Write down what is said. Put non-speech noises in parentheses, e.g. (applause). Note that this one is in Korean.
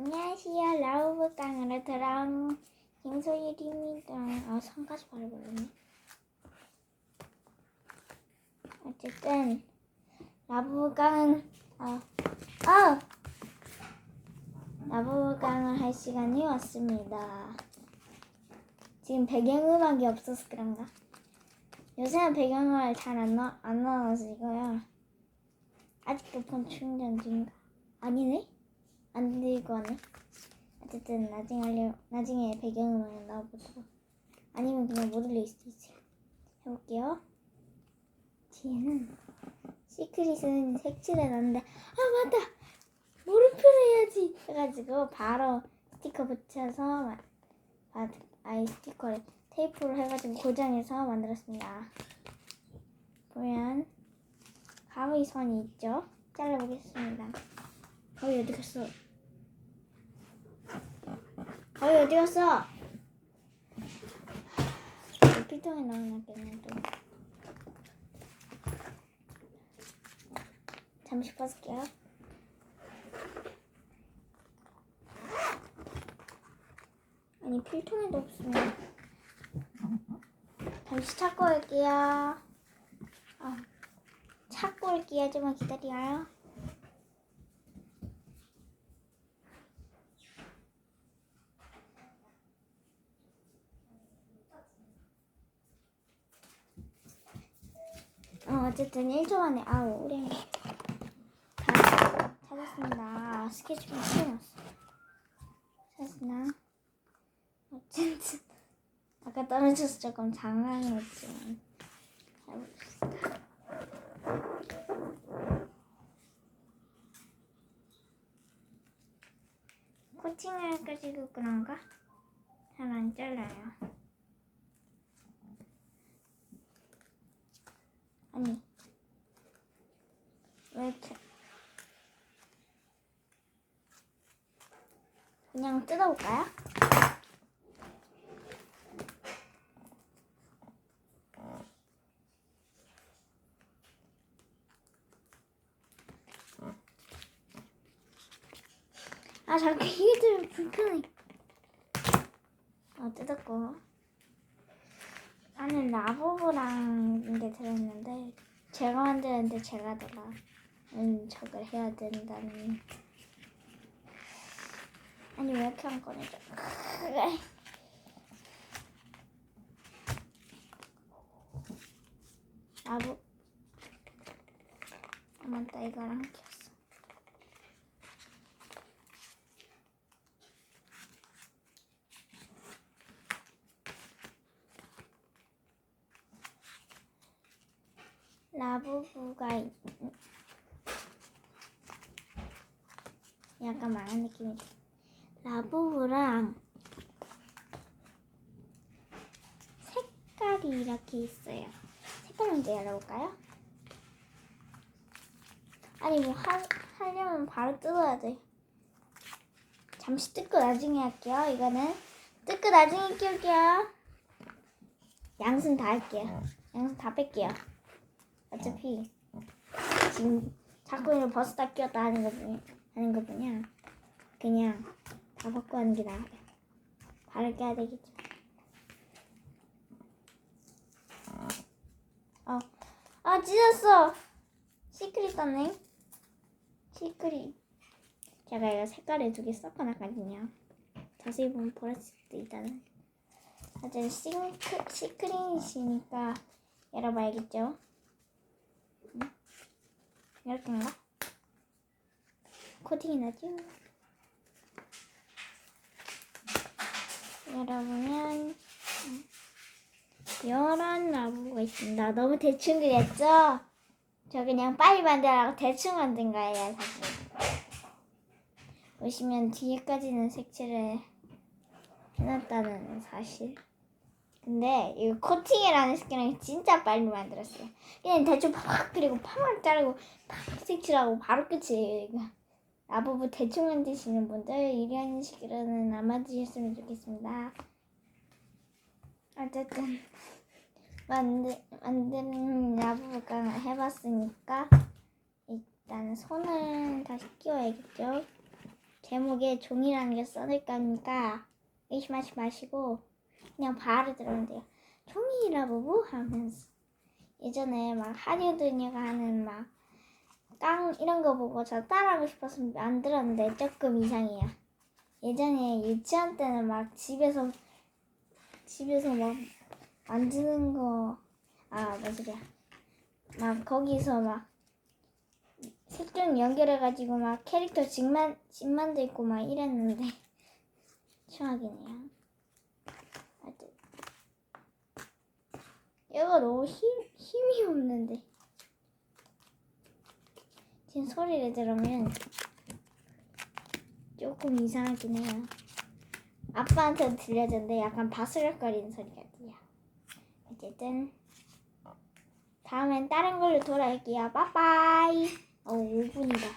안녕하세요. 라우브 강으로 돌아온 김소율입니다. 아, 성까지 발라버렸네. 어쨌든, 라부브 강은, 아, 아! 라부브 강을 할 시간이 왔습니다. 지금 배경음악이 없어서 그런가? 요새는 배경음악을 잘안 넣, 안 넣어가지고요. 아직도 폰 충전 중인가? 아니네? 안 들고 왔네. 어쨌든 나중에 알려 나중에 배경음악 나와보도록 아니면 그냥 못 올릴 수도 있어요. 해볼게요. 뒤에는 시크릿은 색칠해 놨는데 아 맞다 물음표를 해야지 해가지고 바로 스티커 붙여서 마- 아, 아이 스티커를 테이프로 해가지고 고정해서 만들었습니다. 보면 가위 선이 있죠? 잘라보겠습니다. 가위 어디 갔어? 가위 어디 갔어? 피통에 넣어놨겠네 또. 잠시 벗을게요. 아니 필통에도 없으면 잠시 찾고 올게요. 아, 찾고 올게요. 좀만 기다려요. 어, 어쨌든 1초 만에 아우 우리 다 찾았습니다. 아, 스케치북 채워놨어. 찾았나? 어쨌든 (laughs) 아까 떨어져서 조금 장난이었지만 해봅시다. 코팅을 해가지고 그런가? 잘 안 잘라요. 아니 왜 이렇게? 그냥 뜯어볼까요? 아 잠깐 이게 좀 불편해. 아 뜯었고 안에 라보브랑 게 들어있는데 제가 만드는데 제가 더라 음, 저걸 해야 된다니 아니 왜 이렇게 안 꺼내져 그래 아 맞다 이거랑 라부부가 있- 약간 망한 느낌이 들 라부부랑 색깔이 이렇게 있어요. 색깔 먼저 열어볼까요? 아니 뭐 하, 하려면 바로 뜯어야 돼. 잠시 뜯고 나중에 할게요. 이거는 뜯고 나중에 끼울게요. 양순 다 할게요. 양순 다 뺄게요. 어차피 지금 자꾸 이런 버스다 끼웠다 하는 거 보니 하는 거 보냐 그냥 다 벗고 하는 게 나아요. 발을 껴야 되겠죠. 어, 아 찢었어. 시크릿 떴네. 시크릿. 제가 이거 색깔을 두 개 섞어놨거든요. 자세히 보면 보라색 수도 있다는. 어쨌든 시크, 시크릿이니까 열어봐야겠죠. 이렇게인가? 코팅이 나죠? 여러분은 이런 나무가 있습니다. 너무 대충 그렸죠? 저 그냥 빨리 만들라고 대충 만든 거예요, 사실. 보시면 뒤에까지는 색칠을 해놨다는 사실. 근데 이거 코팅이라는 스킬은 진짜 빨리 만들었어요. 그냥 대충 팍 그리고 팍 자르고 팍 색칠하고 바로 끝이에요. 라부부 대충 만드시는 분들 이런 식으로는 안 만드셨으면 좋겠습니다. 어쨌든 만드 만드는 라부부가 해봤으니까 일단 손을 다시 끼워야겠죠. 제목에 종이라는 게 써질 거니까 의심하지 마시고 그냥 바로 들으면 돼요. 종이라고 하면서 예전에 막 하리우드니가 하는 막 깡 이런 거 보고 저 따라하고 싶어서 만들었는데 조금 이상해요. 예전에 유치원 때는 막 집에서 집에서 막 만드는 거 아, 뭐지냐. 막 거기서 막 색종 연결해가지고 막 캐릭터 집만 집 만 들고 막 이랬는데 (laughs) 추억이네요. 하여튼 얘가 너무 힘 힘이 없는데 지금 소리를 들으면 조금 이상하긴 해요. 아빠한테 들려줬는데 약간 바스락거리는 소리가 들려. 어쨌든 다음엔 다른 걸로 돌아올게요. 빠빠이. 어, 5분이다.